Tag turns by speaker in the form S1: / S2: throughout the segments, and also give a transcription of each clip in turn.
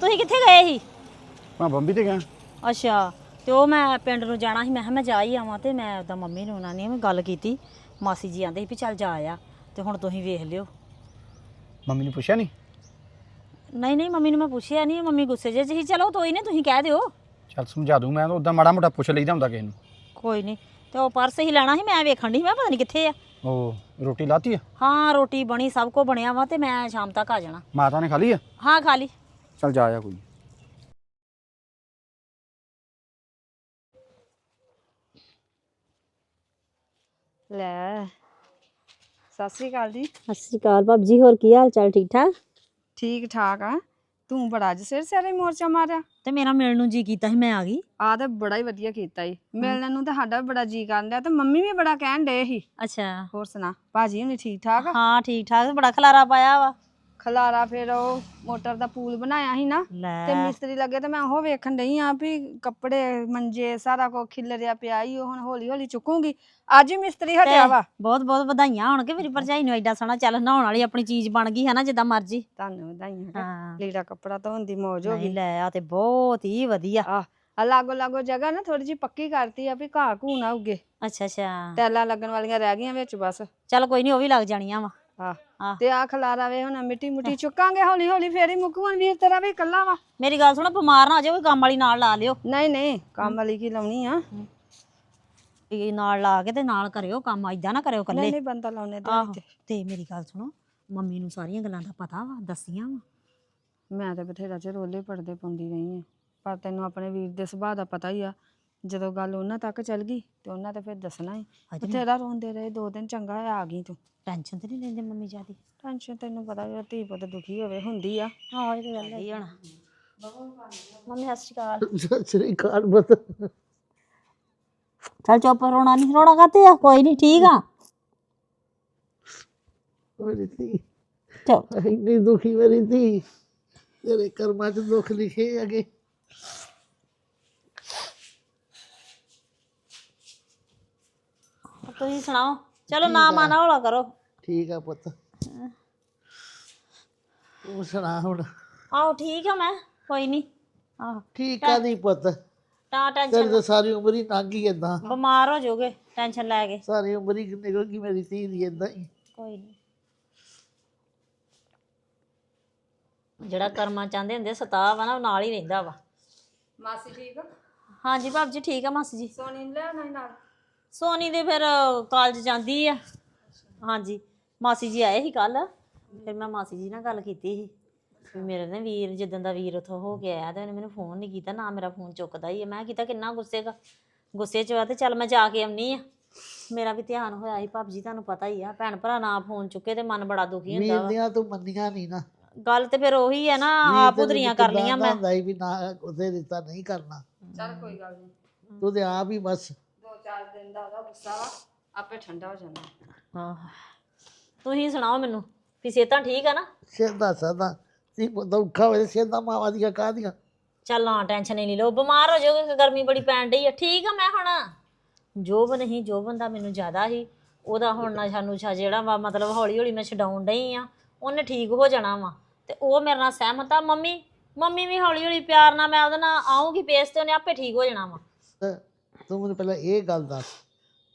S1: ਤੁਸੀਂ ਕਿੱਥੇ ਗਏ ਸੀ?
S2: ਮੈਂ ਬੰਬੀ ਤੇ ਗਿਆ।
S1: ਅੱਛਾ ਤੇ ਉਹ ਮੈਂ ਪਿੰਡ ਨੂੰ ਜਾਣਾ ਸੀ ਮੈਂ ਕਿਹਾ ਮੈਂ ਜਾ ਹੀ ਆਵਾਂ ਤੇ ਮੈਂ ਉਹਦਾ ਮੰਮੀ ਨੂੰ ਉਹਨਾਂ ਨੇ ਮੈਂ ਗੱਲ ਕੀਤੀ। ਮਾਸੀ ਜੀ ਆਂਦੇ ਸੀ ਵੀ ਚੱਲ ਜਾ ਆ ਤੇ ਹੁਣ ਤੁਸੀਂ ਵੇਖ ਲਿਓ।
S2: ਮੰਮੀ ਨੇ ਪੁੱਛਿਆ ਨਹੀਂ?
S1: ਨਹੀਂ ਨਹੀਂ ਮੰਮੀ ਨੂੰ ਮੈਂ ਪੁੱਛਿਆ ਨਹੀਂ ਮੰਮੀ ਗੁੱਸੇ ਜੇ ਸੀ। ਚਲੋ ਤੋਈ ਨਹੀਂ ਤੁਸੀਂ ਕਹਿ ਦਿਓ।
S2: ਚੱਲ ਸਮਝਾ ਦੂੰ ਮੈਂ ਤਾਂ ਉਦਾਂ ਮਾੜਾ ਮੋਟਾ ਪੁੱਛ ਲਈਦਾ ਹੁੰਦਾ ਕਿਸੇ ਨੂੰ।
S1: ਕੋਈ ਨਹੀਂ ਤੇ ਉਹ ਪਰਸ ਹੀ ਲੈਣਾ ਸੀ ਮੈਂ ਵੇਖਣ ਦੀ ਮੈਂ ਪਤਾ ਨਹੀਂ ਕਿੱਥੇ ਆ।
S2: ਉਹ ਰੋਟੀ ਲਾਤੀ ਆ?
S1: ਹਾਂ ਰੋਟੀ ਬਣੀ ਸਭ ਕੁਝ ਬਣਿਆ ਵਾ ਤੇ ਮੈਂ ਸ਼ਾਮ ਤੱਕ ਆ ਜਾਣਾ।
S2: ਮਾਤਾ ਨੇ ਖਾ ਲਈ ਆ?
S1: ਹਾਂ ਖਾਲੀ
S2: ਚੱਲ ਜਾ ਆ ਕੋਈ।
S3: ਲੈ ਸਤਿ ਸ੍ਰੀ ਅਕਾਲ ਜੀ।
S1: ਸਤਿ ਸ਼੍ਰੀ ਅਕਾਲ ਭਾਬੀ ਜੀ ਹੋਰ ਕੀ ਹਾਲ ਚਾਲ ਠੀਕ ਠਾਕ?
S3: ਠੀਕ ਠਾਕ ਆ। ਤੂੰ ਬੜਾ ਅੱਜ ਸਿਰ ਸਿਰੇ ਮੋਰਚਾ ਮਾਰਿਆ।
S1: ਤੇ ਮੇਰਾ ਮਿਲਣ ਨੂੰ ਜੀ ਕੀਤਾ ਸੀ ਮੈਂ ਆ ਗਈ।
S3: ਆ ਤਾਂ ਬੜਾ ਹੀ ਵਧੀਆ ਕੀਤਾ ਈ। ਮਿਲਣ ਨੂੰ ਤਾਂ ਸਾਡਾ ਵੀ ਬੜਾ ਜੀ ਕਰਨ ਡਿਆ ਤੇ ਮੰਮੀ ਵੀ ਬੜਾ ਕਹਿਣ ਡੇ ਸੀ।
S1: ਅੱਛਾ।
S3: ਹੋਰ ਸੁਣਾ ਭਾਜੀ ਹੁਣੀ ਠੀਕ ਠਾਕ ਆ?
S1: ਹਾਂ ਠੀਕ ਠਾਕ ਬੜਾ ਖਲਾਰਾ ਪਾਇਆ ਵਾ।
S3: ਖਲਾਰਾ ਫਿਰ ਉਹ ਮੋਟਰ ਦਾ ਪੂਲ ਬਣਾਇਆ ਸੀ ਨਾ ਤੇ
S1: ਲੈ
S3: ਮਿਸਤਰੀ ਲੱਗੇ ਤੇ ਮੈਂ ਉਹ ਵੇਖਣ ਡਈ ਆ ਵੀ ਕੱਪੜੇ ਮੰਜੇ ਸਾਰਾ ਕੁਝ ਖਿਲਰਿਆ ਪਿਆ ਈ ਉਹ ਹੁਣ ਹੌਲੀ ਹੌਲੀ ਚੁੱਕੂਗੀ। ਅੱਜ ਹੀ ਮਿਸਤਰੀ ਹਟਿਆ ਵਾ।
S1: ਬਹੁਤ ਬਹੁਤ ਵਧਾਈਆਂ ਹੋਣ ਕਿ ਮੇਰੀ ਭਰਜਾਈ ਨੂੰ ਐਡਾ ਸੋਹਣਾ ਚੱਲ ਨਹਾਉਣ ਵਾਲੀ ਆਪਣੀ ਚੀਜ਼ ਬਣ ਗਈ ਹੈ ਨਾ ਜਿੱਦਾਂ ਮਰਜ਼ੀ।
S3: ਤੁਹਾਨੂੰ ਵਧਾਈਆਂ
S1: ਹਾਂ।
S3: ਲੀੜਾ ਕੱਪੜਾ ਧੋਣ ਦੀ ਮੌਜ ਹੋ
S1: ਨਹੀਂ
S3: ਗਈ।
S1: ਲੈ ਆ ਤੇ ਬਹੁਤ ਹੀ ਵਧੀਆ।
S3: ਆ ਆ ਲਾਗੋ ਲਾਗੋ ਜਗ੍ਹਾ ਨਾ ਥੋੜੀ ਜਿਹੀ ਪੱਕੀ ਕਰਤੀ ਆ ਵੀ ਘਾਹ ਘੂ ਨਾ ਉੱਗੇ।
S1: ਅੱਛਾ ਅੱਛਾ
S3: ਟੈਲਾਂ ਲੱਗਣ ਵਾਲੀਆਂ ਰਹਿ ਗਈਆਂ ਵਿੱਚ ਬਸ।
S1: ਚੱਲ ਕੋਈ ਨਹੀਂ ਉਹ ਵੀ ਲੱਗ ਜਾਣੀਆਂ ਵਾ।
S3: ਆ
S1: ਆਹ।
S3: ਤੇ ਆ ਖਲਾਰਾ ਵੇ ਹੁਣ ਮਿੱਟੀ ਮੁੱਟੀ ਚੁੱਕਾਂਗੇ ਹੌਲੀ ਹੌਲੀ ਫੇਰ ਹੀ ਮੁੱਕੂ ਹੁਣ ਵੀਰ ਤੇਰਾ ਵੀ ਇਕੱਲਾ ਵਾ।
S1: ਮੇਰੀ ਗੱਲ ਸੁਣੋ ਬਿਮਾਰ ਨਾ ਹੋ ਜਾਓ ਕੋਈ ਕੰਮ ਵਾਲੀ ਨਾਲ ਲਾ ਲਿਓ।
S3: ਨਹੀਂ ਨਹੀਂ ਕੰਮ ਵਾਲੀ ਕੀ ਲਾਉਣੀ ਆ?
S1: ਇਹ ਨਾਲ ਲਾ ਕੇ ਤੇ ਨਾਲ ਕਰਿਓ ਕੰਮ ਏਦਾਂ ਨਾ ਕਰਿਓ
S3: ਨਹੀਂ
S1: ਇਕੱਲੇ।
S3: ਨਹੀਂ ਬੰਦਾ ਲਾਉਣੇ ਦੇ
S1: ਆਹੋ ਤੇ ਮੇਰੀ ਗੱਲ ਸੁਣੋ ਮੰਮੀ ਨੂੰ ਸਾਰੀਆਂ ਗੱਲਾਂ ਦਾ ਪਤਾ ਵਾ ਦੱਸੀਆਂ ਵਾ।
S3: ਮੈਂ ਤਾਂ ਬਥੇਰਾ ਚਿਰ ਰੋਲੇ ਪੜਦੇ ਪਾਉਂਦੀ ਰਹੀ ਆ ਪਰ ਤੈਨੂੰ ਆਪਣੇ ਵੀਰ ਦੇ ਸੁਭਾਅ ਦਾ ਪਤਾ ਹੀ ਆ ਜਦੋਂ ਗੱਲ ਉਹਨਾਂ ਤੱਕ ਚੱਲ ਗਈ ਤੇ ਉਹਨਾਂ ਤੇ ਫਿਰ ਦੱਸਣਾ ਹੀ
S1: ਅਜੇ
S3: ਬਥੇਰਾ ਰੋਂਦੇ ਰਹੇ ਦੋ ਦਿਨ ਚੰਗਾ ਹੋਇਆ ਆ ਗਈ ਤੂੰ।
S1: ਟੈਨਸ਼ਨ ਤੇ ਨਹੀਂ ਲੈਂਦੇ ਮੰਮੀ ਜਿਆਦੀ?
S3: ਟੈਨਸ਼ਨ ਤੈਨੂੰ ਪਤਾ ਜੇ ਧੀ ਪੁੱਤ ਦੁਖੀ ਹੋਵੇ ਹੁੰਦੀ ਆ।
S1: ਹਾਂ ਇਹ ਤੇ ਗੱਲ ਹੈ ਹੁਣ ਮੰਮੀ ਸਤਿ ਸ਼੍ਰੀ ਅਕਾਲ।
S4: ਸਤਿ ਸ੍ਰੀ ਅਕਾਲ ਬਤ
S1: ਚੱਲ ਚੁੱਪ ਰੋਣਾ ਨਹੀਂ ਰੋਣਾ ਕਾਤੇ ਆ? ਕੋਈ ਨਹੀਂ ਠੀਕ ਆ।
S4: ਮੇਰੀ ਧੀ।
S1: ਚਲ।
S4: ਇੰਨੀ ਦੁਖੀ ਮੇਰੀ ਧੀ। ਤੇਰੇ ਕਰਮਾਂ 'ਚ ਦੁੱਖ ਲਿਖੇ ਹੈਗੇ।
S1: ਤੁਸੀਂ ਸੁਣਾਓ? ਚਲੋ ਨਾ ਮਾਨਾ ਹੌਲਾ ਕਰੋ।
S4: ਠੀਕ ਆ ਪੁੱਤ। ਤੂੰ ਸੁਣਾ ਹੁਣ।
S1: ਆਹੋ ਠੀਕ ਆ ਮੈਂ। ਕੋਈ ਨਹੀਂ ਆਹੋ।
S4: ਠੀਕ ਆ ਦੀ ਪੁੱਤ।
S1: ਤਾਂ
S4: ਤੇਰੀ
S1: ਟੈਨਸ਼ਨ
S4: ਤਾਂ ਸਾਰੀ ਉਮਰ ਹੀ ਲੰਘ ਗਈ ਏਦਾਂ।
S1: ਬਿਮਾਰ ਹੋ ਜਾਓਗੇ ਟੈਨਸ਼ਨ ਲੈ ਕੇ।
S4: ਸਾਰੀ ਉਮਰ ਹੀ ਨਿਕਲ ਗਈ ਮੇਰੀ ਧੀ ਦੀ ਏਦਾਂ ਹੀ।
S1: ਕੋਈ ਨਹੀਂ ਜਿਹੜਾ ਕਰਮਾਂ ਚਾਹੁੰਦੇ ਹੁੰਦੇ ਸਤਾਅ ਵਾ ਨਾ ਉਹ ਨਾਲ ਹੀ ਰਹਿੰਦਾ ਵਾ।
S3: ਮਾਸੀ ਠੀਕ?
S1: ਹਾਂਜੀ ਭਾਬ ਜੀ ਠੀਕ ਆ ਮਾਸੀ ਜੀ।
S3: ਸੋਨੀ ਨੂੰ ਲੈ ਆਉਣਾ ਸੀ ਨਾਲ?
S1: ਸੋਨੀ ਦੇ ਫਿਰ ਕਾਲਜ ਜਾਂਦੀ ਆ। ਹਾਂਜੀ ਮਾਸੀ ਜੀ ਆਏ ਸੀ ਕੱਲ ਫਿਰ ਮੈਂ ਮਾਸੀ ਜੀ ਨਾਲ ਗੱਲ ਕੀਤੀ ਸੀ। ਵੀ ਮੇਰੇ ਨੇ ਵੀਰ ਜਿੱਦਣ ਦਾ ਵੀਰ ਉਥੋਂ ਹੋ ਕੇ ਆਇਆ ਤੇ ਉਹਨੇ ਮੈਨੂੰ ਫੋਨ ਨਹੀਂ ਕੀਤਾ ਨਾ ਮੇਰਾ ਫੋਨ ਚੁੱਕਦਾ ਹੀ ਆ। ਮੈਂ ਕੀਤਾ ਕਿੰਨਾ ਗੁੱਸੇ ਦਾ। ਗੁੱਸੇ 'ਚ ਆ ਤੇ ਚੱਲ ਮੈਂ ਜਾ ਕੇ ਆਉਣੀ ਆ। ਮੇਰਾ ਵੀ ਧਿਆਨ ਹੋਇਆ ਸੀ। ਭਾਬ ਜੀ ਤੁਹਾਨੂੰ ਪਤਾ ਹੀ ਆ ਭੈਣ ਭਰਾ ਨਾ ਫੋਨ ਚੁੱਕੇ ਤੇ ਮਨ ਬੜਾ ਦੁਖੀ ਹੁੰਦਾ
S4: ਵੀਰ
S1: ਵਾ।
S4: ਦੀਆਂ ਤੂੰ ਮੰਨੀਆਂ ਨਹੀਂ ਨਾ।
S1: ਗੱਲ ਤੇ ਫਿਰ ਉਹੀ ਹੈ ਨਾ ਆਪ ਉਧਰੀਆਂ ਕਰ ਲੀਆਂ ਮੈਂ।
S4: ਹੁੰਦਾ ਸੀ ਵੀ ਨਾ ਉਹਦੇ ਰਿਸ਼ਤਾ ਨਹੀਂ ਕਰਨਾ।
S3: ਚੱਲ ਕੋਈ ਗੱਲ ਨਹੀਂ
S4: ਤੂੰ ਤੇ ਆਪ ਹੀ ਬਸ।
S3: ਦੋ ਚਾਰ ਦਿਨ ਦਾ ਉਹਦਾ ਗੁੱਸਾ ਵਾ ਆਪੇ ਠੰਡਾ ਹੋ ਜਾਣਾ।
S1: ਹਾਂ। ਤੁਸੀਂ ਸੁਣਾਓ ਮੈਨੂੰ ਵੀ ਸਿਹਤਾਂ ਠੀਕ ਆ ਨਾ?
S4: ਸਿੱਧਾ ਸਾਦਾ ਧੀ ਪੁੱਤ ਔਖਾ ਹੋਵੇ ਸਿੱਧਾ ਮਾਵਾਂ ਦੀਆਂ ਕਾਹਦੀਆਂ
S1: ਚੱਲ ਨਾ ਟੈਨਸ਼ਨ ਹੀ ਨਹੀਂ ਲਓ ਬਿਮਾਰ ਹੋ ਜਾਓਗੇ ਗਰਮੀ ਬੜੀ ਪੈਣ ਡਈ ਆ। ਠੀਕ ਆ ਮੈਂ ਹੁਣ। ਜੋਬ ਨਹੀਂ ਜੋਬਨ ਦਾ ਮੈਨੂੰ ਜ਼ਿਆਦਾ ਹੀ। ਉਹਦਾ ਹੁਣ ਨਸ਼ਾ ਨੁਸ਼ਾ ਜਿਹੜਾ ਵਾ ਮਤਲਬ ਹੌਲੀ ਹੌਲੀ ਮੈਂ ਛਡਾਉਣ ਡਈ ਆ। ਉਹਨੇ ਠੀਕ ਹੋ ਜਾਣਾ ਵਾ। ਤੇ ਉਹ ਮੇਰੇ ਨਾਲ ਸਹਿਮਤ ਆ ਮੰਮੀ ਮੰਮੀ ਵੀ ਹੌਲੀ ਹੌਲੀ ਪਿਆਰ ਨਾਲ ਮੈਂ ਉਹਦੇ ਨਾਲ ਆਉਂਗੀ ਪੇਸ ਤੇ ਉਹਨੇ ਆਪੇ ਠੀਕ ਹੋ ਜਾਣਾ ਵਾ।
S4: ਤੂੰ ਮੈਨੂੰ ਪਹਿਲਾਂ ਇਹ ਗੱਲ ਦੱਸ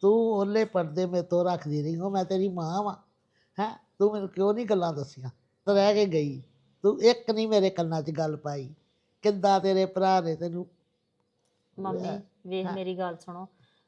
S4: ਤੂੰ ਓਲੇ ਪਰਦੇ ਮੇ ਤੋਂ ਰੱਖਦੀ ਰਹੀ ਹੋ ਮੈਂ ਤੇਰੀ ਮਾਂ ਵਾਂ ਹੈ? ਤੂੰ ਮੈਨੂੰ ਕਿਉਂ ਨਹੀਂ ਗੱਲਾਂ ਦੱਸੀਆਂ? ਤੂੰ ਰਹਿ ਕੇ ਗਈ ਤੂੰ ਇੱਕ ਨਹੀਂ ਮੇਰੇ ਕੰਨਾਂ 'ਚ ਗੱਲ ਪਾਈ ਕਿੱਦਾਂ ਤੇਰੇ ਭਰਾ ਨੇ ਤੈਨੂੰ?
S1: ਮੰਮੀ ਵੇਖ ਮੇਰੀ ਗੱਲ ਸੁਣੋ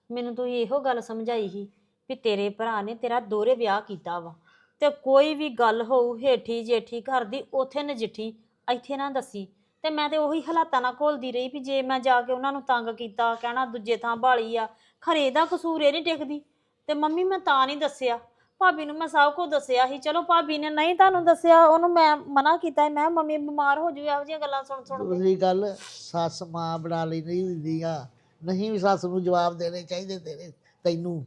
S1: ਮੈਨੂੰ ਤੂੰ ਇਹੋ ਗੱਲ ਸਮਝਾਈ ਸੀ ਵੀ ਤੇਰੇ ਭਰਾ ਨੇ ਤੇਰਾ ਦੋਹਰੇ ਵਿਆਹ ਕੀਤਾ ਵਾ ਤੇ ਕੋਈ ਵੀ ਗੱਲ ਹੋਊ ਹੇਠੀ ਜੇਠੀ ਘਰ ਦੀ ਉਥੇ ਨਜਿੱਠੀ ਇੱਥੇ ਨਾ ਦੱਸੀ। ਤੇ ਮੈਂ ਤੇ ਉਹੀ ਹਾਲਾਤਾਂ ਨਾਲ ਘੋਲਦੀ ਰਹੀ ਵੀ ਜੇ ਮੈਂ ਜਾ ਕੇ ਉਹਨਾਂ ਨੂੰ ਤੰਗ ਕੀਤਾ ਕਹਿਣਾ ਦੂਜੇ ਥਾਂ ਭਾਲੀ ਆ ਖਰੇ ਦਾ ਕਸੂਰ ਇਹ ਨਹੀਂ ਟਿਕਦੀ। ਤੇ ਮੰਮੀ ਮੈਂ ਤਾਂ ਨਹੀਂ ਦੱਸਿਆ। ਭਾਬੀ ਨੂੰ ਮੈਂ ਸਭ ਕੁਝ ਦੱਸਿਆ ਸੀ। ਚਲੋ ਭਾਬੀ ਨੇ ਨਹੀਂ ਤੁਹਾਨੂੰ ਦੱਸਿਆ ਉਹਨੂੰ ਮੈਂ ਮਨਾ ਕੀਤਾ ਸੀ, ਮੈਂ ਕਿਹਾ ਮੰਮੀ ਬਿਮਾਰ ਹੋ ਜੂ ਇਹੋ ਜਿਹੀਆਂ ਗੱਲਾਂ ਸੁਣ ਸੁਣ ਕੇ।
S4: ਦੂਸਰੀ ਗੱਲ ਸੱਸ ਮਾਂ ਬਣਾ ਲਈ ਨਹੀਂ ਹੁੰਦੀਆਂ। ਨਹੀਂ ਵੀ ਸੱਸ ਨੂੰ ਜਵਾਬ ਦੇਣੇ ਚਾਹੀਦੇ ਤੇਰੇ ਤੈਨੂੰ।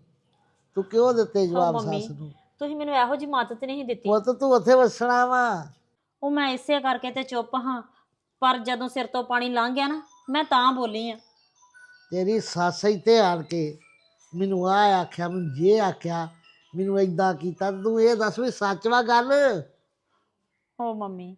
S4: ਤੂੰ ਕਿਉਂ ਦਿੱਤੇ ਜਵਾਬ
S1: ਮੰਮੀ।
S4: ਸੱਸ ਨੂੰ?
S1: ਤੁਸੀਂ ਮੈਨੂੰ ਇਹੋ ਜਿਹੀ ਮਦਦ ਨਹੀਂ ਦਿੱਤੀ।
S4: ਪੁੱਤ ਤੂੰ ਉੱਥੇ ਵਸਣਾ ਵਾ।
S1: ਉਹ ਮੈਂ ਇਸੇ ਕਰਕੇ ਤੇ ਚੁੱਪ ਹਾਂ। ਪਰ ਜਦੋਂ ਸਿਰ ਤੋਂ ਪਾਣੀ ਲੰਘ ਗਿਆ ਨਾ ਮੈਂ ਤਾਂ ਬੋਲੀ ਆ।
S4: ਤੇਰੀ ਸੱਸ ਇੱਥੇ ਆਣ ਕੇ ਮੈਨੂੰ ਆ ਆਖਿਆ ਮੈਨੂੰ ਜੇ ਆਖਿਆ ਮੈਨੂੰ ਏਦਾਂ ਕੀਤਾ ਤੂੰ ਇਹ ਦੱਸ ਵੀ ਸੱਚ ਵਾ ਗੱਲ?
S1: ਓ ਮੰਮੀ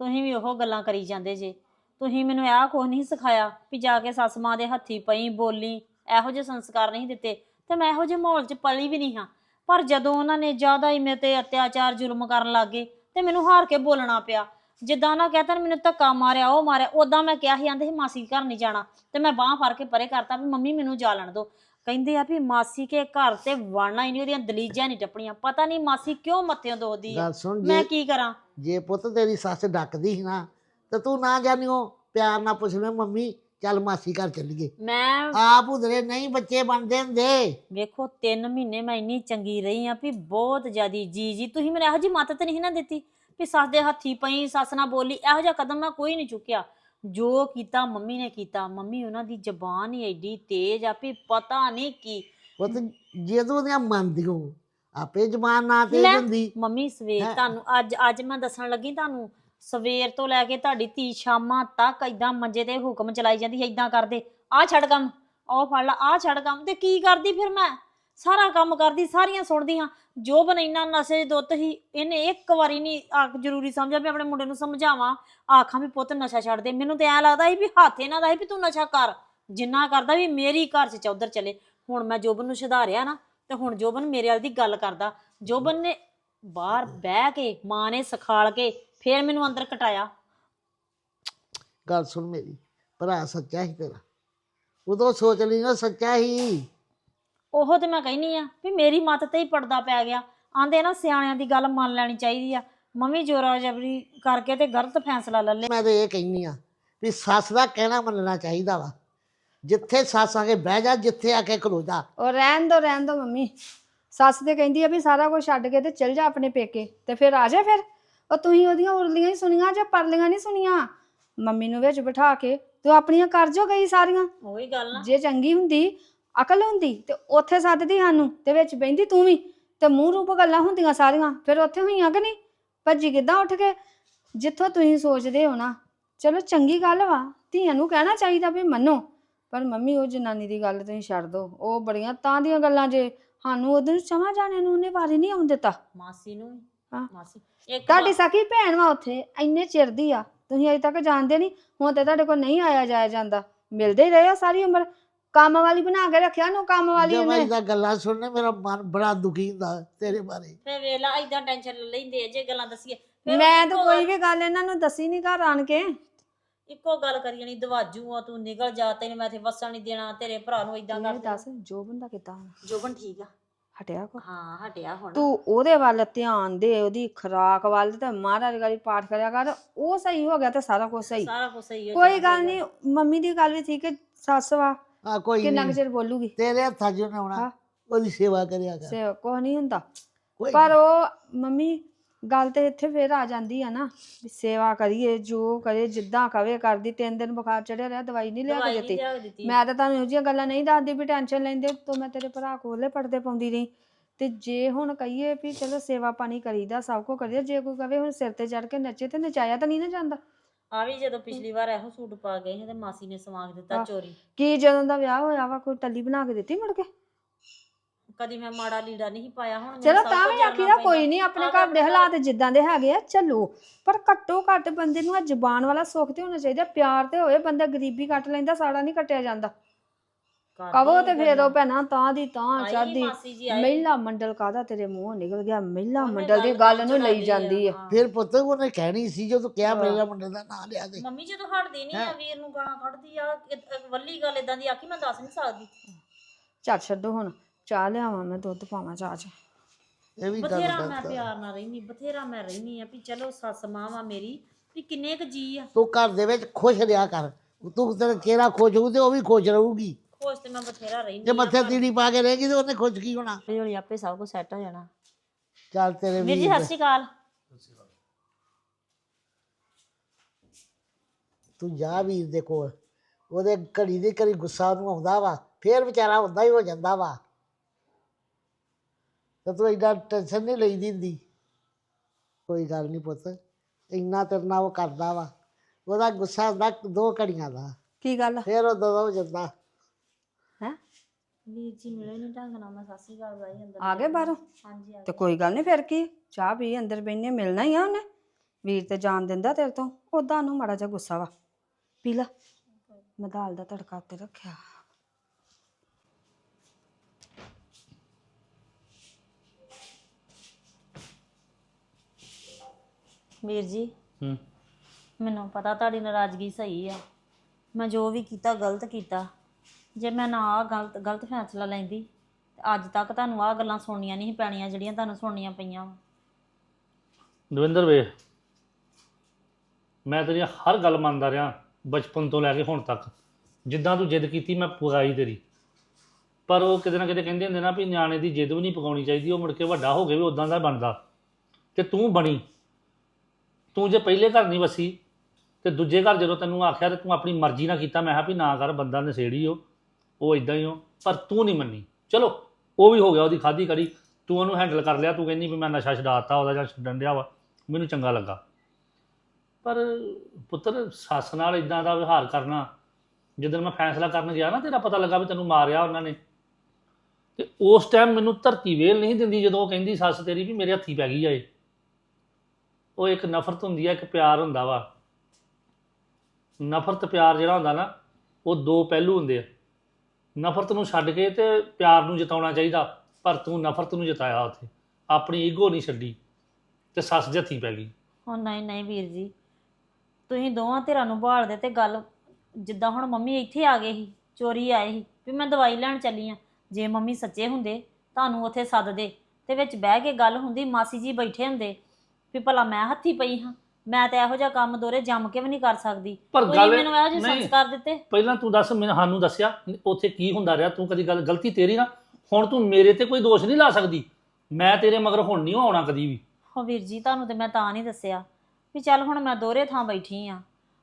S1: ਤੁਸੀਂ ਵੀ ਉਹ ਗੱਲਾਂ ਕਰੀ ਜਾਂਦੇ ਜੇ। ਤੁਸੀਂ ਮੈਨੂੰ ਇਹ ਕੁਛ ਨਹੀਂ ਸਿਖਾਇਆ ਵੀ ਜਾ ਕੇ ਸੱਸ ਮਾਂ ਦੇ ਹੱਥੀ ਪਈ ਬੋਲੀ ਇਹੋ ਜਿਹੇ ਸੰਸਕਾਰ ਨਹੀਂ ਦਿੱਤੇ ਤੇ ਮੈਂ ਇਹੋ ਜਿਹੇ ਮਾਹੌਲ 'ਚ ਪਲੀ ਵੀ ਨਹੀਂ ਹਾਂ। ਪਰ ਜਦੋਂ ਉਹਨਾਂ ਨੇ ਜ਼ਿਆਦਾ ਹੀ ਮੇਰੇ ਤੇ ਅਤਿਆਚਾਰ ਜ਼ੁਲਮ ਕਰਨ ਲੱਗੇ ਤੇ ਮੈਨੂੰ ਹਾਰ ਕੇ ਬੋਲਣਾ ਪਿਆ। ਜਿੱਦਾਂ ਉਹਨਾਂ ਕਹਤਾ ਮੈਨੂੰ ਧੱਕਾ ਮਾਰਿਆ ਉਹ ਮਾਰਿਆ ਉਦਾਂ ਮੈਂ ਕਿਹਾ ਸੀ ਆਂਦੇ ਸੀ ਮਾਸੀ ਘਰ ਨਹੀਂ ਜਾਣਾ। ਤੇ ਮੈਂ ਬਾਹ ਫੜ ਕੇ ਪਰੇ ਕਰਤਾ ਵੀ ਮੰਮੀ ਮੈਨੂੰ ਜਾਲਣ ਦਿਓ ਕਹਿੰਦੇ ਆ ਵੀ ਮਾਸੀ ਕੇ ਘਰ ਤੇ ਵੜਨਾ ਹੀ ਨਹੀਂ ਉਹਦੀਆਂ ਦਲੀਜਾਂ ਨਹੀਂ ਟੱਪਣੀਆਂ। ਪਤਾ ਨਹੀਂ ਮਾਸੀ ਕਿਉਂ ਮੱਥਿਓਂ ਦੋਦੀ ਆ।
S4: ਗੱਲ ਸੁਣ
S1: ਮੈਂ
S4: ਜੇ
S1: ਕੀ ਕਰਾਂ?
S4: ਜੇ ਪੁੱਤ ਤੇਰੀ ਸੱਸ ਡੱਕਦੀ ਸੀ ਨਾ ਤੇ ਤੂੰ ਨਾ ਜਾਣਿਓ ਪਿਆਰ ਨਾਲ ਪੁੱਛ ਲੈ ਮੰਮੀ ਚੱਲ ਮਾਸੀ ਘਰ ਚੱਲੀਏ।
S1: ਮੈਂ
S4: ਆਪ ਉਧਰੇ ਨਹੀਂ ਬੱਚੇ ਬਣਦੇ ਹੁੰਦੇ।
S1: ਵੇਖੋ 3 ਮਹੀਨੇ ਮੈਂ ਇੰਨੀ ਚੰਗੀ ਰਹੀ ਆ ਵੀ ਬਹੁਤ ਜ਼ਿਆਦੀ ਜੀ ਜੀ ਤੁਸੀਂ ਮੈਨੂੰ ਇਹੋ ਜੀ ਮੱਤ ਤੇ ਨਹੀਂ ਨਾ ਦਿੱਤੀ। ਵੀ ਸੱਸ ਦੇ ਹੱਥੀ ਪਈ ਸੱਸ ਨਾਲ ਬੋਲੀ ਇਹੋ ਜਿਹਾ ਕਦਮ ਮੈਂ ਕੋਈ ਨਹੀਂ ਚੁੱਕਿਆ। ਜੋ ਕੀਤਾ ਮੰਮੀ ਨੇ ਕੀਤਾ। ਮੰਮੀ ਉਹਨਾਂ ਦੀ ਜ਼ਬਾਨ ਹੀ ਐਡੀ ਤੇਜ਼ ਆ ਵੀ ਪਤਾ ਨਹੀਂ ਕੀ।
S4: ਪੁੱਤ ਜਦੋਂ ਦੀਆਂ ਮੰਨਦੀਆਂ ਆਪੇ ਜ਼ਬਾਨ ਨਾ ਤੇ
S1: ਲੈ।
S4: ਹੁੰਦੀ।
S1: ਮੰਮੀ ਸਵੇਰ
S4: ਹੈਂ?
S1: ਤੁਹਾਨੂੰ ਅੱਜ ਅੱਜ ਮੈਂ ਦੱਸਣ ਲੱਗੀ ਤੁਹਾਨੂੰ ਸਵੇਰ ਤੋਂ ਲੈ ਕੇ ਤੁਹਾਡੀ ਧੀ ਸ਼ਾਮਾਂ ਤੱਕ ਏਦਾਂ ਮੰਜੇ ਤੇ ਹੁਕਮ ਚਲਾਈ ਜਾਂਦੀ ਏਦਾਂ ਕਰਦੇ। ਆਹ ਛੱਡ ਕੰਮ ਉਹ ਫੜ ਲਾ ਆਹ ਛੱਡ ਕੰਮ ਤੇ ਕੀ ਕਰਦੀ ਫਿਰ ਮੈਂ? ਸਾਰਾ ਕੰਮ ਕਰਦੀ, ਸਾਰੀਆਂ ਸੁਣਦੀ ਹਾਂ। ਜੋਬਨ ਇੰਨਾ ਨਸ਼ੇ 'ਚ ਦੁੱਤ ਹੀ, ਇਹਨੇ ਇੱਕ ਵਾਰੀ ਨਹੀਂ ਆ ਜ਼ਰੂਰੀ ਸਮਝਿਆ ਵੀ ਆਪਣੇ ਮੁੰਡੇ ਨੂੰ ਸਮਝਾਵਾਂ। ਆਖਾਂ ਵੀ ਪੁੱਤ ਨਸ਼ਾ ਛੱਡ ਦੇ। ਮੈਨੂੰ ਤੇ ਐ ਲੱਗਦਾ ਸੀ ਵੀ ਹੱਥ ਇਹਨਾਂ ਦਾ ਸੀ ਵੀ ਤੂੰ ਨਸ਼ਾ ਕਰ। ਜਿੰਨਾ ਕਰਦਾ ਵੀ ਮੇਰੀ ਘਰ 'ਚ ਚੌਧਰ ਚਲੇ। ਹੁਣ ਮੈਂ ਜੋਬਨ ਨੂੰ ਸੁਧਾਰਿਆ ਨਾ, ਤੇ ਹੁਣ ਜੋਬਨ ਮੇਰੇ ਵਾਲ ਦੀ ਗੱਲ ਕਰਦਾ। ਜੋਬਨ ਨੇ ਬਾਹਰ ਬਹਿ ਕੇ, ਮਾਂ ਨੇ ਸਖਾਲ ਕੇ, ਫੇਰ ਮੈਨੂੰ ਅੰਦਰ ਕਟਾਇਆ।
S4: ਗੱਲ ਸੁਣ ਮੇਰੀ। ਭਰਾ ਸੱਚਾ ਹੀ ਤੇਰਾ। ਉਦੋਂ ਸੋਚ ਲਈ ਨਾ ਸੱਚਾ ਹੀ।
S1: ਉਹ ਤੇ ਮੈਂ ਕਹਿਨੀ ਆ ਵੀ ਮੇਰੀ ਮੱਤ ਤੇ ਹੀ ਪੜਦਾ ਪੈ ਗਿਆ। ਆਂਦੇ ਨਾ ਸਿਆਣਿਆਂ ਦੀ ਗੱਲ ਮੰਨ ਲੈਣੀ ਚਾਹੀਦੀ ਆ। ਮੰਮੀ ਜੋਰਾ ਜਬਰੀ ਕਰਕੇ ਤੇ ਗਲਤ ਫੈਸਲਾ ਲੈ ਲਿਆ
S4: ਮੈਂ ਤੇ ਇਹ ਕਹਿੰਨੀ ਆ ਵੀ ਸੱਸ ਦਾ ਕਹਿਣਾ ਮੰਨਣਾ ਚਾਹੀਦਾ ਵਾ। ਜਿੱਥੇ ਸੱਸ ਆ ਕੇ ਬਹਿ ਜਾ ਜਿੱਥੇ ਆ ਕੇ ਖਲੋ ਜਾ।
S3: ਉਹ ਰਹਿਣ ਦੋ ਰਹਿਣ ਦੋ ਮੰਮੀ। ਸੱਸ ਤੇ ਕਹਿੰਦੀ ਆ ਵੀ ਸਾਰਾ ਕੁਝ ਛੱਡ ਕੇ ਤੇ ਚਲ ਜਾ ਆਪਣੇ ਪੇਕੇ ਤੇ ਫਿਰ ਆ ਜਾ ਫਿਰ। ਉਹ ਤੁਸੀਂ ਉਹਦੀਆਂ ਉਰਲੀਆਂ ਹੀ ਸੁਣੀਆਂ ਜਾਂ ਪਰਲੀਆਂ ਨਹੀਂ ਸੁਣੀਆਂ? ਮੰਮੀ ਨੂੰ ਵਿੱਚ ਬਿਠਾ ਕੇ ਤੂੰ ਆਪਣੀਆਂ ਕਰ ਜੋ ਗਈ ਸਾਰੀਆਂ।
S1: ਉਹੀ ਗੱਲ ਨਾ।
S3: ਜੇ ਚੰਗੀ ਹੁੰਦੀ ਅਕਲ ਹੁੰਦੀ ਤੇ ਉੱਥੇ ਸੱਦਦੀ ਸਾਨੂੰ ਤੇ ਵਿੱਚ ਬਹਿੰਦੀ ਤੂੰ ਵੀ ਤੇ ਮੂੰਹ ਰੂਪ ਗੱਲਾਂ ਹੁੰਦੀਆਂ ਸਾਰੀਆਂ ਫਿਰ ਉੱਥੇ ਹੋਈਆਂ ਕਿ ਨਹੀਂ ਭੱਜੀ ਕਿੱਦਾਂ ਉੱਠ ਕੇ ਜਿੱਥੋਂ ਤੁਸੀਂ ਸੋਚਦੇ ਹੋ ਨਾ ਚਲੋ ਚੰਗੀ ਗੱਲ ਵਾ ਧੀਆਂ ਨੂੰ ਕਹਿਣਾ ਚਾਹੀਦਾ ਵੀ ਮੰਨੋ ਪਰ ਮੰਮੀ ਉਹ ਜਨਾਨੀ ਦੀ ਗੱਲ ਤੁਸੀਂ ਛੱਡ ਦੋ ਉਹ ਬੜੀਆਂ ਤਾਂ ਦੀਆਂ ਗੱਲਾਂ ਜੇ ਸਾਨੂੰ ਉਹਦੇ ਨੂੰ ਸਮਝ ਜਾਣੇ ਨੂੰ ਉਹਨੇ ਵਾਰੀ ਨਹੀਂ ਆਉਣ ਦਿੱਤਾ
S1: ਮਾਸੀ ਨੂੰ ਵੀ।
S3: ਹਾਂ।
S1: ਮਾਸੀ ਇੱਕ
S3: ਤੁਹਾਡੀ ਸਕੀ ਭੈਣ ਵਾ ਉੱਥੇ ਇੰਨੇ ਚਿਰ ਦੀ ਆ ਤੁਸੀਂ ਅਜੇ ਤੱਕ ਜਾਣਦੇ ਨਹੀਂ ਹੁਣ ਤੇ ਤੁਹਾਡੇ ਕੋਲ ਨਹੀਂ ਆਇਆ ਜਾਇਆ ਜਾਂਦਾ ਮਿਲਦੇ ਹੀ ਰਹੇ ਹੋ ਸਾਰੀ ਉਮਰ ਕੰਮ ਵਾਲੀ ਬਣਾ ਕੇ ਰੱਖਿਆ ਨੂੰ ਕੰਮ ਵਾਲੀ
S4: ਜਦ
S3: ਉਹਨੇ?
S4: ਦਾ ਗੱਲਾਂ ਸੁਣਨੇ ਮੇਰਾ ਮਨ ਬੜਾ ਦੁਖੀ ਹੁੰਦਾ ਤੇਰੇ ਬਾਰੇ।
S1: ਫੇਰ ਵੇਲਾ ਇਦਾਂ ਟੈਨਸ਼ਨ ਲੈ ਲੈਂਦੇ ਆ ਜੇ ਗੱਲਾਂ ਦਸੀਏ।
S3: ਮੈਂ ਤਾਂ ਕੋਈ ਵੀ ਗੱਲ ਇਹਨਾਂ ਨੂੰ ਦੱਸੀ ਨਹੀਂ ਘਰ ਆਣ ਕੇ।
S1: ਇੱਕੋ ਗੱਲ ਕਰੀ ਜਾਣੀ ਦਵਾਜੂ ਆ ਤੂੰ ਨਿਕਲ ਜਾ ਤੈਨੂੰ ਮੈਂ ਇੱਥੇ ਵਸਣ ਨਹੀਂ ਦੇਣਾ ਤੇਰੇ ਭਰਾ ਨੂੰ ਇਦਾਂ
S3: ਇਹ
S1: ਕਰ
S3: ਦੱਸ ਜੋ ਬੰਦਾ ਕਿਤਾ।
S1: ਜੋਬਨ ਠੀਕ ਆ।
S3: ਹਟਿਆ ਕੋ?
S1: ਹਾਂ ਹਟਿਆ ਹੁਣ।
S3: ਤੂੰ ਉਹਦੇ ਵੱਲ ਧਿਆਨ ਦੇ ਉਹਦੀ ਖੁਰਾਕ ਵੱਲ ਤੇ ਮਹਾਰਾਜ ਗਾਲੀ ਪਾਠ ਕਰਿਆ ਕਰ ਉਹ ਸਹੀ ਹੋ ਗਿਆ ਤੇ ਸਾਰਾ ਕੁਝ ਸਹੀ।
S1: ਸਾਰਾ ਕੁਝ ਸਹੀ ਹੋ
S3: ਕੋਈ ਗੱਲ ਨਹੀਂ ਮੰਮੀ ਦੀ ਗੱਲ ਵੀ ਠੀਕ ਹੈ ਸੱਸ ਵਾ।
S4: ਆ ਕੋਈ
S3: ਕਿੰਨਾ ਕੁ
S4: ਨਹੀਂ।
S3: ਚਿਰ ਬੋਲੂਗੀ?
S4: ਤੇਰੇ ਹੱਥਾਂ 'ਚ ਉਹਨੇ ਆਉਣਾ।
S3: ਹਾਂ।
S4: ਉਹਦੀ ਸੇਵਾ ਕਰਿਆ ਕਰ।
S3: ਸੇ ਕੁਝ ਨਹੀਂ ਹੁੰਦਾ।
S4: ਕੋਈ
S3: ਪਰ ਉਹ ਮੰਮੀ ਗੱਲ ਤੇ ਇੱਥੇ ਫੇਰ ਆ ਜਾਂਦੀ ਆ ਨਾ ਵੀ ਸੇਵਾ ਕਰੀਏ ਜੋ ਕਰੇ ਜਿੱਦਾਂ ਕਵੇ ਕਰਦੀ। ਤਿੰਨ ਦਿਨ ਬੁਖਾਰ ਚੜਿਆ ਰਿਹਾ ਦਵਾਈ ਨਹੀਂ ਲਿਆ
S1: ਦਵਾਈ
S3: ਕੇ
S1: ਨਹੀਂ
S3: ਦਿੱਤੀ।
S1: ਲਿਆ ਕੇ ਦਿੱਤੀ।
S3: ਮੈਂ ਤਾਂ ਤੁਹਾਨੂੰ ਇਹੋ ਜਿਹੀਆਂ ਗੱਲਾਂ ਨਹੀਂ ਦੱਸਦੀ ਵੀ ਟੈਨਸ਼ਨ ਲੈਂਦੇ ਤੋਂ ਮੈਂ ਤੇਰੇ ਭਰਾ ਕੋਲੇ ਪੜਦੇ ਪਾਉਂਦੀ ਰਹੀ। ਤੇ ਜੇ ਹੁਣ ਕਹੀਏ ਵੀ ਚਲੋ ਸੇਵਾ ਪਾਣੀ ਕਰੀਦਾ ਸਭ ਕੁਝ ਕਰੀਦਾ ਜੇ ਕੋਈ ਕਵੇ ਹੁਣ ਸਿਰ ਤੇ ਚੜ ਕੇ ਨੱਚੇ ਤੇ ਨਚਾਇਆ ਤਾਂ ਨਹੀਂ ਨਾ ਜਾਂਦਾ।
S1: ਆ ਵੀ ਜਦੋਂ ਪਿਛਲੀ ਵਾਰ ਇਹੋ ਸੂਟ ਪਾ ਗਏ ਸੀ ਤੇ ਮਾਸੀ ਨੇ ਸਵਾਗ ਦਿੱਤਾ। ਚੋਰੀ
S3: ਕੀ ਜਦੋਂ ਦਾ ਵਿਆਹ ਹੋਇਆ ਵਾ ਕੋਈ ਟੱਲੀ ਬਣਾ ਕੇ ਦਿੱਤੀ ਮੁੜ ਕੇ
S1: ਕਦੀ ਮੈਂ ਮਾੜਾ ਲੀੜਾ ਨਹੀਂ ਪਾਇਆ ਹੁਣ ਮੈਨੂੰ
S3: ਚਲੋ
S1: ਸਭ
S3: ਤਾਂ
S1: ਕੁਝ
S3: ਵੀ
S1: ਕਰਨਾ
S3: ਆਖੀਦਾ ਕੋਈ
S1: ਪੈਂਦਾ।
S3: ਨਹੀਂ ਆਪਣੇ ਘਰ ਦੇ ਹਾਲਾਤ ਜਿੱਦਾਂ ਦੇ ਹੈਗੇ ਆ ਚੱਲੋ ਪਰ ਘੱਟੋ ਘੱਟ ਬੰਦੇ ਨੂੰ ਆ ਜ਼ੁਬਾਨ ਵਾਲਾ ਸੁੱਖ ਤੇ ਹੋਣਾ ਚਾਹੀਦਾ ਪਿਆਰ ਤੇ ਹੋਵੇ ਬੰਦਾ ਗਰੀਬੀ ਕੱਟ ਲੈਂਦਾ ਸਾੜਾ ਨਹੀਂ ਕੱਟਿਆ ਜਾਂਦਾ ਕਵੋ ਤੇ
S1: ਇਹ
S3: ਫੇਰ। ਉਹ ਭੈਣਾ ਤਾਂ ਦੀ ਤਾਂ
S1: ਆਈ
S3: ਮਹਿਲਾ ਮੰਡਲ ਕਾਦਾ ਤੇਰੇ ਮੂੰਹੋਂ ਨਿਕਲ ਗਿਆ? ਮਹਿਲਾ ਮੰਡਲ ਦੀ ਗੱਲ ਨੂੰ ਲਈ ਜਾਂਦੀ ਆ।
S1: ਹਾਂ।
S4: ਫਿਰ ਪੁੱਤ ਉਹਨੇ ਕਹਿਣੀ ਸੀ ਜਦੋਂ ਕਿਹਾ
S3: ਹਾਂ।
S4: ਮੇਰਾ ਮੁੰਡੇ ਦਾ ਨਾਂ ਲਿਆ ਦੇ।
S1: ਮੰਮੀ ਜਦੋਂ ਹਟਦੀ ਨਹੀਂ ਆ ਵੀਰ ਨੂੰ ਗਾਲਾਂ ਕੱਢਦੀ ਆ ਵੱਲੀ ਗੱਲ ਇਦਾਂ ਦੀ ਆਖੀ ਮੈਂ ਦੱਸ ਨਹੀਂ ਸਕਦੀ।
S3: ਚੱਲ ਛੱਡੋ ਹੁਣ ਚਾਹ ਲਿਆਵਾਂ ਮੈਂ ਦੁੱਧ ਪਾਵਾਂ ਚਾਹ ਚ।
S4: ਇਹ ਵੀ ਗੱਲ
S1: ਬਥੇਰਾ ਮੈਂ। ਪਿਆਰ ਨਾਲ ਰਹਿਨੀ ਬਥੇਰਾ ਮੈਂ ਰਹਿਨੀ ਆ ਵੀ ਚਲੋ ਸੱਸ ਮਾਂ ਵਾ ਮੇਰੀ ਵੀ ਕਿੰਨੇ ਕ ਜੀ ਆ।
S4: ਤੂੰ ਘਰ ਦੇ ਵਿੱਚ ਖੁਸ਼ ਰਿਹਾ ਕਰ। ਤੂੰ ਤੇਰਾ ਚਿਹਰਾ ਖੁਸ਼ ਹੋਊ ਤੇ ਉਹ ਵੀ ਖੁਸ਼ ਰਹੂਗੀ।
S1: ਖੁਸ਼ ਤੇ ਮੈਂ ਬਥੇਰਾ ਰਹਿਨੀ
S4: ਜੇ ਮੱਥੇ ਤੀੜੀ ਪਾ ਕੇ ਰਹੇਗੀ ਤੇ ਉਹਨੇ ਖੁਸ਼ ਕੀ ਹੋਣਾ?
S1: ਹੌਲੀ ਆਪੇ ਸਭ ਕੁਝ ਸੈੱਟ ਹੋ ਜਾਣਾ।
S4: ਚੱਲ ਤੇਰੇ
S1: ਵੀਰ ਜੀ ਸਤਿ ਸ਼੍ਰੀ ਅਕਾਲ।
S4: ਤੂੰ ਜਾ ਵੀਰ ਦੇ ਕੋਲ। ਉਹਦੇ ਘੜੀ ਦੀ ਘੜੀ ਗੁੱਸਾ ਉਹਨੂੰ ਆਉਂਦਾ ਵਾ ਫੇਰ ਵਿਚਾਰਾ ਹੁੰਦਾ ਹੀ ਹੋ ਜਾਂਦਾ ਵਾ। ਤੇ ਤੂੰ ਇੰਨਾ ਟੈਨਸ਼ਨ ਨਹੀਂ ਲਈਦੀ ਹੁੰਦੀ ਕੋਈ ਗੱਲ ਨਹੀਂ ਪੁੱਤ ਇੰਨਾ ਤੇਰੇ ਨਾਲ ਉਹ ਕਰਦਾ ਵਾ। ਉਹਦਾ ਗੁੱਸਾ ਹੁੰਦਾ ਦੋ ਘੜੀਆਂ ਦਾ।
S3: ਕੀ ਗੱਲ?
S4: ਫੇਰ ਉਹ ਦੋ ਹੋ ਜਾਂਦਾ।
S1: ਵੀਰ ਜੀ ਮਿਲੇ ਨਹੀਂ ਢੰਗ ਨਾਲ ਮੈਂ ਸਤਿ ਸ਼੍ਰੀ ਅਕਾਲ ਬਾਈ ਅੰਦਰ
S3: ਆ ਗਏ ਬਾਹਰੋਂ?
S1: ਹਾਂਜੀ ਆ
S3: ਤੇ ਕੋਈ ਗੱਲ ਨਹੀਂ ਫਿਰ ਕੀ? ਚਾਹ ਪੀ ਅੰਦਰ ਬੈਠਨੇ ਮਿਲਣਾ ਹੀ ਆ ਉਹਨੇ। ਵੀਰ ਤੇ ਜਾਣ ਦਿੰਦਾ ਤੇਰੇ ਤੋਂ। ਉਦਾਂ ਨੂੰ ਮਾੜਾ ਜਿਹਾ ਗੁੱਸਾ ਵਾ। ਪੀ ਲਾ। ਮੈਂ ਦਾਲ ਦਾ ਤੜਕਾ ਉੱਤੇ ਰੱਖਿਆ।
S1: ਵੀਰ ਜੀ
S5: ਹੂੰ।
S1: ਮੈਨੂੰ ਪਤਾ ਤੁਹਾਡੀ ਨਾਰਾਜ਼ਗੀ ਸਹੀ ਆ। ਮੈਂ ਜੋ ਵੀ ਕੀਤਾ ਗਲਤ ਕੀਤਾ। ਜੇ ਮੈਂ ਨਾ ਆਹ ਗਲਤ ਗਲਤ ਫੈਸਲਾ ਲੈਂਦੀ, ਤੇ ਅੱਜ ਤੱਕ ਤੁਹਾਨੂੰ ਆਹ ਗੱਲਾਂ ਸੁਣਨੀਆਂ ਨਹੀਂ ਸੀ ਪੈਣੀਆਂ ਜਿਹੜੀਆਂ ਤੁਹਾਨੂੰ ਸੁਣਨੀਆਂ ਪਈਆਂ ਵਾਂ।
S5: ਦਵਿੰਦਰ ਵੇ, ਮੈਂ ਤੇਰੀ ਹਰ ਗੱਲ ਮੰਨਦਾ ਰਿਹਾ ਬਚਪਨ ਤੋਂ ਲੈ ਕੇ ਹੁਣ ਤੱਕ। ਜਿੱਦਾਂ ਤੂੰ ਜਿੱਦ ਕੀਤੀ, ਮੈਂ ਪੁਗਾਈ ਤੇਰੀ। ਪਰ ਉਹ ਕਿਤੇ ਨਾ ਕਿਤੇ ਕਹਿੰਦੇ ਹੁੰਦੇ ਨਾ ਵੀ ਨਿਆਣੇ ਦੀ ਜਿੱਦ ਵੀ ਨਹੀਂ ਪਕਾਉਣੀ ਚਾਹੀਦੀ, ਉਹ ਮੁੜ ਕੇ ਵੱਡਾ ਹੋ ਕੇ ਵੀ ਉਦਾਂ ਦਾ ਬਣਦਾ। ਤੇ ਤੂੰ ਬਣੀ। ਤੂੰ ਜੇ ਪਹਿਲੇ ਘਰ ਨਹੀਂ ਵਸੀ, ਤੇ ਦੂਜੇ ਘਰ ਜਦੋਂ ਤੈਨੂੰ ਆਖਿਆ ਤੇ ਤੂੰ ਆਪਣੀ ਮਰਜ਼ੀ ਨਾਲ ਕੀਤਾ, ਮੈਂ ਕਿਹਾ ਵੀ ਨਾ ਕਰ, ਬੰਦਾ ਨਸ਼ੇੜੀ ਹੋ ਉਹ ਇਦਾਂ ਹੀ ਹੋ ਪਰ ਤੂੰ ਨਹੀਂ ਮੰਨੀ। ਚਲੋ, ਉਹ ਵੀ ਹੋ ਗਿਆ ਉਹਦੀ ਖਾਦੀ ਕੜੀ, ਤੂੰ ਉਹਨੂੰ ਹੈਂਡਲ ਕਰ ਲਿਆ, ਤੂੰ ਕਹਿੰਦੀ ਵੀ ਮੈਂ ਨਸ਼ਾ ਛਡਾਤਾ, ਉਹਦਾ ਜਾਂ ਛੱਡਣ ਡਿਆ ਵਾ, ਮੈਨੂੰ ਚੰਗਾ ਲੱਗਾ। ਪਰ ਪੁੱਤਰ, ਸੱਸ ਨਾਲ ਇਦਾਂ ਦਾ ਵਿਵਹਾਰ ਕਰਨਾ, ਜਦੋਂ ਮੈਂ ਫੈਸਲਾ ਕਰਨ ਗਿਆ ਨਾ, ਤੇਰਾ ਪਤਾ ਲੱਗਾ ਵੀ ਤੈਨੂੰ ਮਾਰਿਆ ਉਹਨਾਂ ਨੇ। ਤੇ ਉਸ ਟਾਈਮ ਮੈਨੂੰ ਧਰਤੀ ਵੇਲ ਨਹੀਂ ਦਿੰਦੀ, ਜਦੋਂ ਉਹ ਕਹਿੰਦੀ ਸੱਸ ਤੇਰੀ ਵੀ ਮੇਰੇ ਹੱਥੀ ਪੈ ਗਈ ਆ ਇਹ। ਉਹ ਇੱਕ ਨਫ਼ਰਤ ਹੁੰਦੀ ਆ, ਇੱਕ ਪਿਆਰ ਹੁੰਦਾ ਵਾ। ਨਫ਼ਰਤ ਪਿਆਰ ਜਿਹੜਾ ਹੁੰਦਾ ਨਾ, ਉਹ ਦੋ ਪਹਿਲੂ ਹੁੰਦੇ ਆ। ਨਫ਼ਰਤ ਨੂੰ ਛੱਡ ਕੇ ਤੇ ਪਿਆਰ ਨੂੰ ਜਿਤਾਉਣਾ ਚਾਹੀਦਾ, ਪਰ ਤੂੰ ਨਫ਼ਰਤ ਨੂੰ ਜਿਤਾਇਆ ਉੱਥੇ। ਆਪਣੀ ਈਗੋ ਨਹੀਂ ਛੱਡੀ ਤੇ ਸੱਸ ਦੇ ਪੈ ਗਈ।
S1: ਉਹ ਨਹੀਂ ਨਹੀਂ ਵੀਰ ਜੀ। ਤੁਸੀਂ ਦੋਵਾਂ ਧਿਰਾਂ ਨੂੰ ਭਾਲਦੇ ਤੇ ਗੱਲ, ਜਿੱਦਾਂ ਹੁਣ ਮੰਮੀ ਇੱਥੇ ਆ ਗਏ ਸੀ, ਚੋਰੀ ਆਏ ਸੀ, ਵੀ ਮੈਂ ਦਵਾਈ ਲੈਣ ਚੱਲੀ ਆ। ਜੇ ਮੰਮੀ ਸੱਚੇ ਹੁੰਦੇ, ਤੁਹਾਨੂੰ ਉੱਥੇ ਸੱਦਦੇ ਤੇ ਵਿੱਚ ਬਹਿ ਕੇ ਗੱਲ ਹੁੰਦੀ, ਮਾਸੀ ਜੀ ਬੈਠੇ ਹੁੰਦੇ, ਵੀ ਭਲਾ ਮੈਂ ਹੱਥੀ ਪਈ ਹਾਂ। ਮੈਂ ਤਾਂ ਇਹੋ ਜਿਹਾ ਕੰਮ ਦੋਰੇ ਜੰਮ ਕੇ ਵੀ ਨਹੀਂ ਕਰ ਸਕਦੀ।
S5: ਪਰ
S1: ਤੁਸੀਂ
S5: ਗੱਲ
S1: ਮੈਨੂੰ ਇਹੋ ਜਿਹੇ
S5: ਨਹੀਂ।
S1: ਸੰਸਕਾਰ ਦਿੱਤੇ।
S5: ਪਹਿਲਾਂ ਤੂੰ ਦੱਸ ਮੈਨੂੰ ਸਾਨੂੰ ਦੱਸਿਆ ਉੱਥੇ ਕੀ ਹੁੰਦਾ ਰਿਹਾ। ਤੂੰ ਕਦੀ ਗੱਲ ਗਲਤੀ ਤੇਰੀ ਨਾ। ਹੁਣ ਤੂੰ ਮੇਰੇ ਤੇ ਕੋਈ ਦੋਸ਼ ਨਹੀਂ ਲਾ ਸਕਦੀ। ਮੈਂ ਤੇਰੇ ਮਗਰ ਹੁਣ ਨਹੀਂ ਆਉਣਾ ਕਦੀ ਵੀ।
S1: ਹੋ ਵੀਰ ਜੀ ਤੁਹਾਨੂੰ ਤੇ ਮੈਂ ਤਾਂ ਨਹੀਂ ਦੱਸਿਆ। ਵੀ ਚੱਲ ਹੁਣ ਮੈਂ ਦੋਹਰੇ ਥਾਂ ਬੈਠੀ ਆ।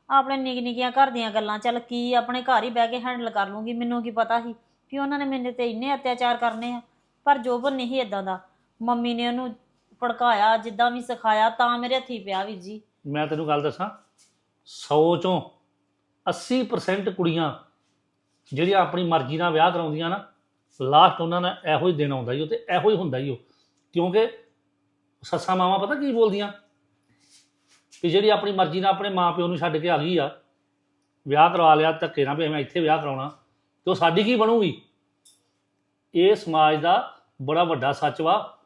S1: ਆਪਣੇ ਨਿੱਕ ਨਿੱਕੀਆਂ ਘਰ ਦੀਆਂ ਗੱਲਾਂ ਚੱਲ ਕੀ ਆਪਣੇ ਘਰ ਹੀ ਬਹਿ ਕੇ ਹੈਂਡਲ ਕਰ ਲੂੰਗੀ ਮੈਨੂੰ ਕੀ ਪਤਾ ਸੀ ਕਿ ਉਹਨਾਂ ਨੇ ਮੇਰੇ ਤੇ ਇੰਨੇ ਅਤਿਆਚਾਰ ਕਰਨੇ ਆ। ਪਰ ਜੋਬਨ ਨਹੀਂ ਇਦਾਂ ਦਾ। ਮੰਮੀ ਨੇ ਉਹਨੂੰ ਭੜਕਾਇਆ ਜਿੱਦਾਂ ਵੀ ਸਿਖਾਇਆ ਤਾਂ ਮੇਰੇ ਹੱਥੀ ਪਿਆ ਵੀਰ ਜੀ।
S5: ਮੈਂ ਤੈਨੂੰ ਗੱਲ ਦੱਸਾਂ 100 ਚੋਂ 80% ਕੁੜੀਆਂ ਜਿਹੜੀਆਂ ਆਪਣੀ ਮਰਜ਼ੀ ਨਾਲ ਵਿਆਹ ਕਰਾਉਂਦੀਆਂ ਨਾ ਲਾਸਟ ਉਹਨਾਂ ਨਾਲ ਇਹੋ ਹੀ ਦਿਨ ਆਉਂਦਾ ਹੀ ਉਹ ਤੇ ਇਹੋ ਹੀ ਹੁੰਦਾ ਹੀ ਉਹ। ਕਿਉਂਕਿ ਸੱਸਾਂ ਮਾਵਾਂ ਪਤਾ ਕੀ ਬੋਲਦੀਆਂ? ਵੀ ਜਿਹੜੀ ਆਪਣੀ ਮਰਜ਼ੀ ਨਾਲ ਆਪਣੇ ਮਾਪਿਓ ਨੂੰ ਛੱਡ ਕੇ ਆ ਗਈ ਆ, ਵਿਆਹ ਕਰਵਾ ਲਿਆ, ਧੱਕੇ ਨਾਲ ਵੀ ਮੈਂ ਇੱਥੇ ਵਿਆਹ ਕਰਾਉਣਾ, ਤੇ ਉਹ ਸਾਡੀ ਕੀ ਬਣੂਗੀ? ਇਹ ਸਮਾਜ ਦਾ ਬੜਾ ਵੱਡਾ ਸੱਚ ਵਾ।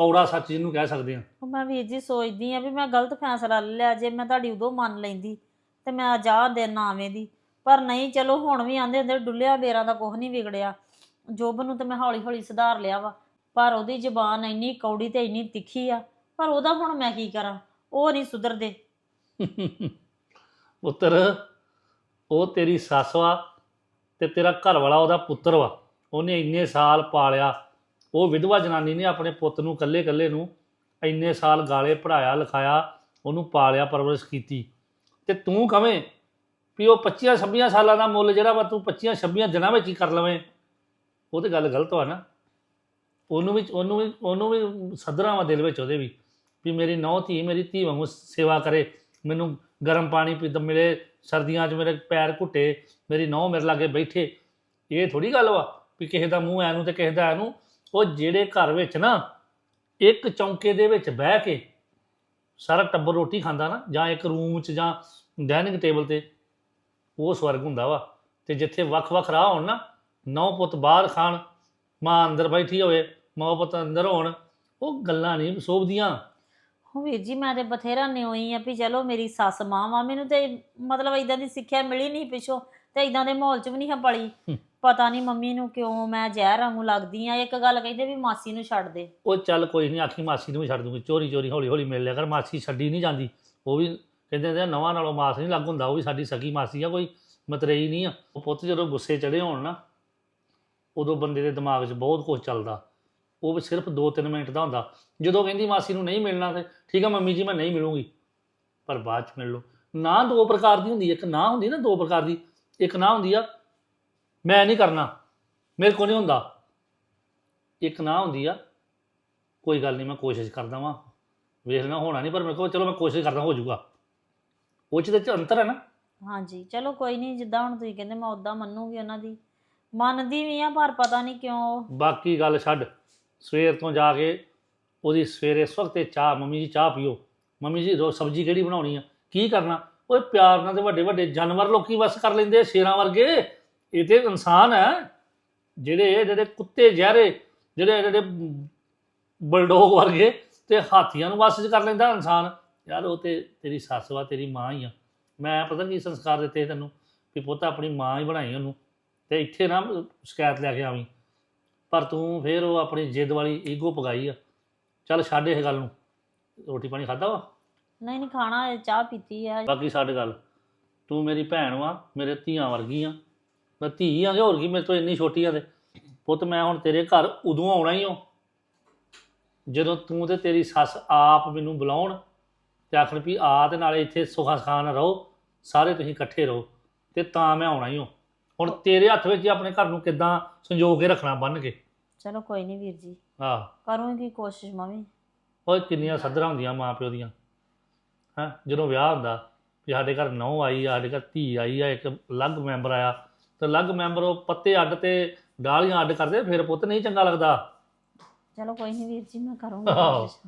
S5: ਕੌੜਾ ਸੱਚ ਜਿਹਨੂੰ ਕਹਿ ਸਕਦੇ ਆ।
S1: ਮੈਂ ਵੀਰ ਜੀ ਸੋਚਦੀ ਆ ਵੀ ਮੈਂ ਗਲਤ ਫੈਸਲਾ ਲੈ ਲਿਆ ਜੇ ਮੈਂ ਤੁਹਾਡੀ ਉਦੋਂ ਮੰਨ ਲੈਂਦੀ ਤੇ ਮੈਂ ਅਜਾਹ ਦਿਨ ਨਾ ਆਵੇਂ ਦੀ ਪਰ ਨਹੀਂ ਚਲੋ ਹੁਣ ਵੀ ਆਂਦੇ ਹੁੰਦੇ ਡੁੱਲਿਆ ਬੇਰਾਂ ਦਾ ਕੁਝ ਨਹੀਂ ਵਿਗੜਿਆ। ਜੋਬਨ ਨੂੰ ਤੇ ਮੈਂ ਹੌਲੀ ਹੌਲੀ ਸੁਧਾਰ ਲਿਆ ਵਾ ਪਰ ਉਹਦੀ ਜ਼ਬਾਨ ਇੰਨੀ ਕੌੜੀ ਤੇ ਇੰਨੀ ਤਿੱਖੀ ਆ ਪਰ ਉਹਦਾ ਹੁਣ ਮੈਂ ਕੀ ਕਰਾਂ? ਉਹ ਨਹੀਂ ਸੁਧਰਦੇ।
S5: ਪੁੱਤਰ ਉਹ ਤੇਰੀ ਸੱਸ ਵਾ ਤੇ ਤੇਰਾ ਘਰ ਵਾਲਾ ਉਹਦਾ ਪੁੱਤਰ ਵਾ। ਉਹਨੇ ਇੰਨੇ ਸਾਲ ਪਾਲਿਆ ਉਹ ਵਿਧਵਾ ਜਨਾਨੀ ਨੇ ਆਪਣੇ ਪੁੱਤ ਨੂੰ ਇਕੱਲੇ ਇਕੱਲੇ ਨੂੰ ਇੰਨੇ ਸਾਲ ਗਾਲੇ ਪੜਾਇਆ ਲਿਖਾਇਆ, ਉਹਨੂੰ ਪਾਲਿਆ, ਪਰਵਰਿਸ਼ ਕੀਤੀ। ਤੇ ਤੂੰ ਕਵੇਂ ਵੀ ਉਹ 25 26 ਸਾਲਾਂ ਦਾ ਮੁੱਲ ਜਿਹੜਾ ਵਾ ਤੂੰ 25 26 ਦਿਨਾਂ ਵਿੱਚ ਹੀ ਕਰ ਲਵੇਂ? ਉਹ ਤੇ ਗੱਲ ਗਲਤ ਵਾ ਨਾ। ਉਹਨੂੰ ਵੀ ਉਹਨੂੰ ਵੀ ਉਹਨੂੰ ਵੀ ਸਦਰਾਂ ਵਾ ਦਿਲ ਵਿੱਚ ਉਹਦੇ ਵੀ ਵੀ ਮੇਰੀ ਨੌ ਧੀ, ਮੇਰੀ ਧੀ ਵਾਂਗੂ ਸੇਵਾ ਕਰੇ। ਮੈਨੂੰ ਗਰਮ ਪਾਣੀ ਪੀ ਮਿਲੇ ਸਰਦੀਆਂ 'ਚ ਮੇਰੇ ਪੈਰ ਘੁੱਟੇ, ਮੇਰੀ ਨੌ ਮੇਰੇ ਲਾਗੇ ਬੈਠੇ। ਇਹ ਥੋੜੀ ਗੱਲ ਵਾ ਵੀ ਕਿਸੇ ਦਾ ਮੂੰਹ ਐਨੂੰ ਤੇ ਕਿਸੇ ਦਾ ਐਨੂੰ ਉਹ ਜਿਹੜੇ ਘਰ ਵਿੱਚ ਨਾ ਇੱਕ ਚੌਂਕੇ ਦੇ ਵਿੱਚ ਬਹਿ ਕੇ ਸਾਰਾ ਟੱਬਰ ਰੋਟੀ ਖਾਂਦਾ ਨਾ ਜਾਂ ਇੱਕ ਰੂਮ 'ਚ ਜਾਂ ਡਾਈਨਿੰਗ ਟੇਬਲ ਤੇ ਉਹ ਸਵਰਗ ਹੁੰਦਾ ਵਾ। ਤੇ ਜਿੱਥੇ ਵੱਖ-ਵੱਖ ਰਾਹ ਹੋਣ ਨਾ ਨੌ ਪੁੱਤ ਬਾਹਰ ਖਾਣ ਮਾਂ ਅੰਦਰ ਬੈਠੀ ਹੋਵੇ ਮਾਂ ਪੁੱਤ ਅੰਦਰ ਹੋਣ ਉਹ ਗੱਲਾਂ ਨਹੀਂ ਸੋਭਦੀਆਂ।
S1: ਉਹ ਵੀਰ ਜੀ ਮੈਂ ਤੇ ਬਥੇਰਾ ਨਿਉਈ ਆ ਵੀ ਚਲੋ ਮੇਰੀ ਸੱਸ ਮਾਂ ਵਾ ਮੈਨੂੰ ਤੇ ਮਤਲਬ ਇਦਾਂ ਦੀ ਸਿੱਖਿਆ ਮਿਲੀ ਨਹੀਂ ਪਿੱਛੋਂ ਤੇ ਇਦਾਂ ਦੇ ਮਾਹੌਲ 'ਚ ਵੀ ਨਹੀਂ ਹਾਂ ਪਲੀ।
S5: ਹੂੰ।
S1: ਪਤਾ ਨਹੀਂ ਮੰਮੀ ਨੂੰ ਕਿਉਂ ਮੈਂ ਜ਼ਹਿਰ ਵਾਂਗੂ ਲੱਗਦੀ ਆ। ਇੱਕ ਗੱਲ ਕਹਿੰਦੇ ਵੀ ਮਾਸੀ ਨੂੰ ਛੱਡ ਦੇ।
S5: ਉਹ ਚੱਲ ਕੋਈ ਨਹੀਂ, ਆਖੀ ਮਾਸੀ ਨੂੰ ਵੀ ਛੱਡ ਦੂੰਗੀ। ਚੋਰੀ ਚੋਰੀ, ਹੌਲੀ ਹੌਲੀ ਮਿਲ ਲਿਆ ਕਰ। ਮਾਸੀ ਛੱਡੀ ਨਹੀਂ ਜਾਂਦੀ। ਉਹ ਵੀ ਕਹਿੰਦੇ ਨੇ ਨਵਾਂ ਨਾਲੋਂ ਮਾਸ ਨਹੀਂ ਲੱਗ ਹੁੰਦਾ। ਉਹ ਵੀ ਸਾਡੀ ਸਕੀ ਮਾਸੀ ਆ, ਕੋਈ ਮਤਰੇਈ ਨਹੀਂ ਆ। ਉਹ ਪੁੱਤ ਜਦੋਂ ਗੁੱਸੇ ਚੜੇ ਹੋਣ ਨਾ, ਉਦੋਂ ਬੰਦੇ ਦੇ ਦਿਮਾਗ 'ਚ ਬਹੁਤ ਕੁਝ ਚੱਲਦਾ। ਉਹ ਵੀ ਸਿਰਫ 2-3 ਮਿੰਟ ਦਾ ਹੁੰਦਾ। ਜਦੋਂ ਕਹਿੰਦੀ ਮਾਸੀ ਨੂੰ ਨਹੀਂ ਮਿਲਣਾ ਤੇ ਠੀਕ ਆ ਮੰਮੀ ਜੀ, ਮੈਂ ਨਹੀਂ ਮਿਲੂੰਗੀ। ਪਰ ਬਾਅਦ 'ਚ ਮਿਲ ਲਓ। ਨਾ ਦੋ ਪ੍ਰਕਾਰ ਦੀ ਹੁੰਦੀ। ਇੱਕ ਨਾ ਹੁੰਦੀ ਨਾ ਦੋ ਪ੍ਰਕਾਰ ਦੀ। ਇੱਕ ਨਾ ਹੁੰਦੀ ਆ ਮੈਂ ਨਹੀਂ ਕਰਨਾ। ਮੇਰੇ ਕੋਲ ਨਹੀਂ ਹੁੰਦਾ। ਇੱਕ ਨਾ ਹੁੰਦੀ ਆ। ਕੋਈ ਗੱਲ ਨਹੀਂ ਮੈਂ ਕੋਸ਼ਿਸ਼ ਕਰਦਾ ਵਾਂ। ਵੇਖ ਲੈਣਾ ਹੋਣਾ ਨਹੀਂ ਪਰ ਮੇਰੇ ਕੋਲ ਚਲੋ ਮੈਂ ਕੋਸ਼ਿਸ਼ ਕਰਦਾ ਹੋ ਜਾਊਗਾ। ਉਹ 'ਚ ਤੇ ਚ ਅੰਤਰ ਹੈ ਨਾ।
S1: ਹਾਂਜੀ ਚਲੋ ਕੋਈ ਨਹੀਂ ਜਿੱਦਾਂ ਹੁਣ ਤੁਸੀਂ ਕਹਿੰਦੇ ਮੈਂ ਉਦਾਂ ਮੰਨੂਗੀ ਉਹਨਾਂ ਦੀ। ਮੰਨਦੀ ਵੀ ਆ ਪਰ ਪਤਾ ਨਹੀਂ ਕਿਉਂ ਉਹ।
S5: ਬਾਕੀ ਗੱਲ ਛੱਡ। ਸਵੇਰ ਤੋਂ ਜਾ ਕੇ ਉਹਦੀ ਸਵੇਰੇ ਇਸ ਵਕਤੇ ਚਾਹ ਮੰਮੀ ਜੀ ਚਾਹ ਪੀਓ। ਮੰਮੀ ਜੀ ਰੋ ਸਬਜ਼ੀ ਕਿਹੜੀ ਬਣਾਉਣੀ ਆ? ਕੀ ਕਰਨਾ? ਓਏ ਪਿਆਰ ਨਾਲ ਤੇ ਵੱਡੇ ਵੱਡੇ ਜਾਨਵਰ ਲੋਕੀ ਵਸ ਕਰ ਲੈਂਦੇ ਆ, ਸ਼ੇਰਾਂ ਵਰਗੇ। ਇਹ ਤੇ ਇਨਸਾਨ ਹੈ ਜਿਹੜੇ ਜਿਹੜੇ ਕੁੱਤੇ ਜ਼ਹਿਰੇ ਜਿਹੜੇ ਜਿਹੜੇ ਬਲਡੋਗ ਵਰਗੇ ਤੇ ਹਾਥੀਆਂ ਨੂੰ ਵਸ 'ਚ ਕਰ ਲੈਂਦਾ ਇਨਸਾਨ। ਯਾਰ ਉਹ ਤੇ ਤੇਰੀ ਸੱਸ ਵਾ ਤੇਰੀ ਮਾਂ ਹੀ ਆ। ਮੈਂ ਪਤਾ ਕੀ ਸੰਸਕਾਰ ਦਿੱਤੇ ਤੈਨੂੰ ਵੀ ਪੁੱਤ ਆਪਣੀ ਮਾਂ ਹੀ ਬਣਾਈ ਉਹਨੂੰ ਤੇ ਇੱਥੇ ਨਾ ਸ਼ਿਕਾਇਤ ਲੈ ਕੇ ਆਵੀਂ। ਪਰ ਤੂੰ ਫੇਰ ਉਹ ਆਪਣੀ ਜਿੱਦ ਵਾਲੀ ਈਗੋ ਪਗਾਈ ਆ। ਚੱਲ ਛੱਡ ਇਹ ਗੱਲ ਨੂੰ। ਰੋਟੀ ਪਾਣੀ ਖਾਦਾ ਵਾ?
S1: ਨਹੀਂ ਨਹੀਂ ਖਾਣਾ ਚਾਹ ਪੀਤੀ ਆ।
S5: ਬਾਕੀ ਛੱਡ ਗੱਲ। ਤੂੰ ਮੇਰੀ ਭੈਣ ਵਾ ਮੇਰੇ ਧੀਆਂ ਵਰਗੀ ਆ। ਮੈਂ ਧੀ ਆ ਕਿ ਹੋਰ ਕੀ ਮੇਰੇ ਤੋਂ ਇੰਨੀ ਛੋਟੀ ਆ ਤੇ। ਪੁੱਤ ਮੈਂ ਹੁਣ ਤੇਰੇ ਘਰ ਉਦੋਂ ਆਉਣਾ ਹੀ ਹਾਂ ਜਦੋਂ ਤੂੰ ਤੇ ਤੇਰੀ ਸੱਸ ਆਪ ਮੈਨੂੰ ਬੁਲਾਉਣ ਤੇ ਆਖਣ ਵੀ ਆ ਤੇ ਨਾਲੇ ਇੱਥੇ ਸੁਖਾ ਖਾਨ ਰਹੋ ਸਾਰੇ ਤੁਸੀਂ ਇਕੱਠੇ ਰਹੋ ਤੇ ਤਾਂ ਮੈਂ ਆਉਣਾ ਹੀ ਹਾਂ ਹੁਣ ਤੇਰੇ ਹੱਥ ਵਿੱਚ ਹੀ ਆਪਣੇ ਘਰ ਨੂੰ ਕਿੱਦਾਂ ਸੰਜੋ ਕੇ ਰੱਖਣਾ ਬੰਨ ਕੇ
S1: ਚਲੋ ਕੋਈ ਨਹੀਂ ਵੀਰ ਜੀ।
S5: ਆਹ
S1: ਕਰੂੰਗੀ ਕੋਸ਼ਿਸ਼ ਮੈਂ ਵੀ।
S5: ਓਏ ਕਿੰਨੀਆਂ ਸੱਧਰਾਂ ਹੁੰਦੀਆਂ ਮਾਂ ਪਿਓ ਦੀਆਂ। ਹੈ ਜਦੋਂ ਵਿਆਹ ਹੁੰਦਾ ਵੀ ਸਾਡੇ ਘਰ ਨੌ ਆਈ ਆ ਸਾਡੇ ਘਰ ਧੀ ਆਈ ਆ ਇੱਕ ਅਲੱਗ ਮੈਂਬਰ ਆਇਆ ਤੇ ਅਲੱਗ ਮੈਂਬਰ ਉਹ ਪੱਤੇ ਅੱਡ ਤੇ ਡਾਲੀਆਂ ਅੱਡ ਕਰਦੇ ਫਿਰ ਪੁੱਤ ਨਹੀਂ ਚੰਗਾ ਲੱਗਦਾ
S1: ਚਲੋ ਕੋਈ ਨਹੀਂ ਵੀਰ ਜੀ ਮੈਂ ਕਰੂੰਗੀ
S5: ਆਹੋ।
S1: ਕੋਸ਼ਿਸ਼